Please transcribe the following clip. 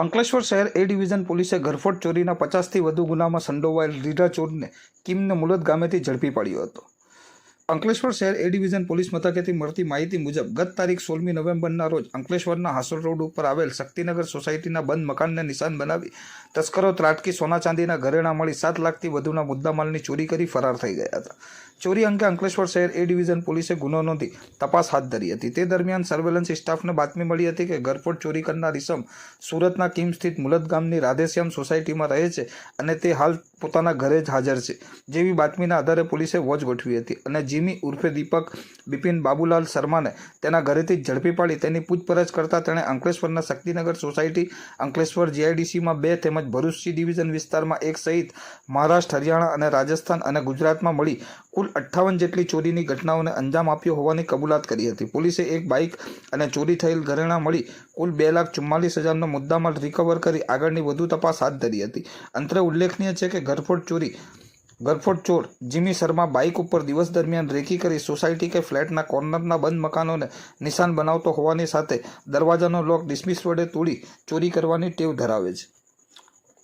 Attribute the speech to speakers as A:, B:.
A: અંકલેશ્વર શહેર એ ડિવિઝન પોલીસે ઘરફોડ ચોરીના પચાસથી વધુ ગુનામાં સંડોવાયેલ રીઢા ચોરને કિમને મુલત ગામેથી ઝડપી પાડ્યો હતો. અંકલેશ્વર શહેર એ ડિવિઝન પોલીસ મથકેથી મળતી માહિતી મુજબ ગત તારીખ સોળમી નવેમ્બરના રોજ અંકલેશ્વરના હાસોલ રોડ ઉપર આવેલ શક્તિનગર સોસાયટીના બંધ મકાનને નિશાન બનાવી તસ્કરો ત્રાટકી સોના ચાંદીના ઘરેણા મળી સાત લાખથી વધુના મુદ્દામાલની ચોરી કરી ફરાર થઈ ગયા હતા. ચોરી અંગે અંકલેશ્વર શહેર એ ડિવિઝન પોલીસે ગુનો નોંધી તપાસ હાથ ધરી હતી. તે દરમિયાન સર્વેલન્સ સ્ટાફને બાતમી મળી હતી કે ઘરફોડ ચોરી કરનાર ઇસમ સુરતના કિમ સ્થિત મુલત ગામની રાધેશ્યામ સોસાયટીમાં રહે છે અને તે હાલ પોતાના ઘરે જ હાજર છે. જેવી બાતમીના આધારે પોલીસે વોચ ગોઠવી હતી અને જીમી ઉર્ફે દીપક બિપિન બાબુલાલ શર્માને તેના ઘરેથી જ ઝડપી પાડી તેની પૂછપરછ કરતા તેણે અંકલેશ્વરના શક્તિનગર સોસાયટી, અંકલેશ્વર જીઆઈડીસીમાં બે તેમજ ભરૂચ સી ડિવિઝન વિસ્તારમાં એક સહિત મહારાષ્ટ્ર, હરિયાણા અને રાજસ્થાન અને ગુજરાતમાં મળી કુલ અઠ્ઠાવન જેટલી ચોરીની ઘટનાઓને અંજામ આપ્યો હોવાની કબૂલાત કરી હતી. પોલીસે એક બાઇક અને ચોરી થયેલ ઘરેણાં મળી કુલ બે લાખ ચુમ્માલીસ હજારનો મુદ્દામાલ રિકવર કરી આગળની વધુ તપાસ હાથ ધરી હતી. અંતરે ઉલ્લેખનીય છે કે ઘરફોડ ચોરી ગરફોડ ચોર જીમી શર્મા બાઇક ઉપર દિવસ દરમિયાન રેકી કરી સોસાયટી કે ફ્લેટના કોર્નરના બંધ મકાનોને નિશાન બનાવતો હોવાની સાથે દરવાજાનો લોક ડિસમિસ વડે તોડી ચોરી કરવાની ટેવ ધરાવે છે.